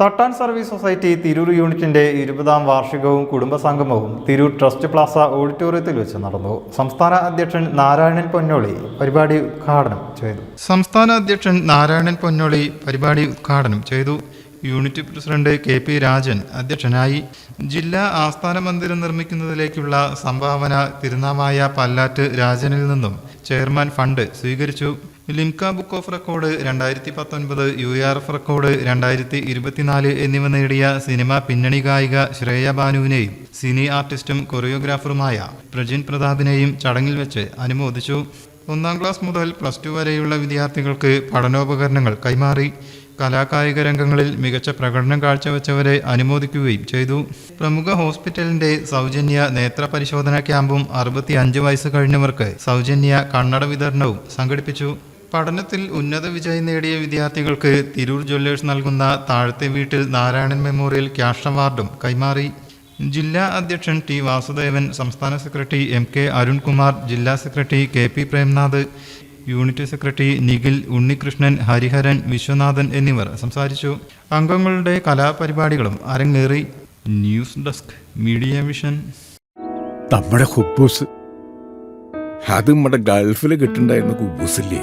തട്ടാൻ service society Tirur യൂണിറ്റിന്റെ ഇരുപതാം വാർഷികവും കുടുംബസംഗമവും തിരൂർ ട്രസ്റ്റ് പ്ലാസ ഓഡിറ്റോറിയത്തിൽ വെച്ച് നടന്നു. സംസ്ഥാന അധ്യക്ഷൻ നാരായണൻ പൊന്നോളി പരിപാടി ഉദ്ഘാടനം ചെയ്തു. സംസ്ഥാന അധ്യക്ഷൻ നാരായണൻ പൊന്നോളി പരിപാടി ഉദ്ഘാടനം ചെയ്തു. Unit president K P Rajan അധ്യക്ഷനായി. ജില്ലാ ആസ്ഥാന മന്ദിരം നിർമ്മിക്കുന്നതിലേക്കുള്ള സംഭാവന തിരുനാമായ പല്ലാറ്റ് രാജനിൽ നിന്നും ചെയർമാൻ ഫണ്ട് സ്വീകരിച്ചു. ലിംക ബുക്ക് ഓഫ് റെക്കോർഡ് രണ്ടായിരത്തി പത്തൊൻപത് യു ആർ എഫ് റെക്കോർഡ് രണ്ടായിരത്തി ഇരുപത്തിനാല് എന്നിവ നേടിയ സിനിമ പിന്നണി ഗായിക ശ്രേയ ബാനുവിനെയും സിനി ആർട്ടിസ്റ്റും കൊറിയോഗ്രാഫറുമായ പ്രജിൻ പ്രതാപിനെയും ചടങ്ങിൽ വെച്ച് അനുമോദിച്ചു. ഒന്നാം ക്ലാസ് മുതൽ പ്ലസ് ടു വരെയുള്ള വിദ്യാർത്ഥികൾക്ക് പഠനോപകരണങ്ങൾ കൈമാറി. കലാകായിക രംഗങ്ങളിൽ മികച്ച പ്രകടനം കാഴ്ചവെച്ചവരെ അനുമോദിക്കുകയും ചെയ്തു. പ്രമുഖ ഹോസ്പിറ്റലിന്റെ സൗജന്യ നേത്ര പരിശോധന ക്യാമ്പും അറുപത്തി അഞ്ച് വയസ്സ് കഴിഞ്ഞവർക്ക് സൗജന്യ കണ്ണട വിതരണവും സംഘടിപ്പിച്ചു. പഠനത്തിൽ ഉന്നത വിജയം നേടിയ വിദ്യാർത്ഥികൾക്ക് തിരൂർ ജ്വല്ലേഴ്സ് നൽകുന്ന താഴത്തെ വീട്ടിൽ നാരായണൻ മെമ്മോറിയൽ ക്യാഷ് അവാർഡും കൈമാറി. ജില്ലാ അധ്യക്ഷൻ ടി വാസുദേവൻ സംസ്ഥാന സെക്രട്ടറി എം കെ അരുൺകുമാർ ജില്ലാ secretary K P Premnath unit secretary Nikhil Unnikrishnan Hariharan Viswanathan എന്നിവർ സംസാരിച്ചു. അംഗങ്ങളുടെ കലാപരിപാടികളും അരങ്ങേറി. ന്യൂസ് ഡെസ്ക് മീഡിയ വിഷൻ നമ്മുടെ അത് നമ്മുടെ ഗൾഫിൽ കിട്ടുണ്ടായിരുന്ന കുബൂസില്ലേ?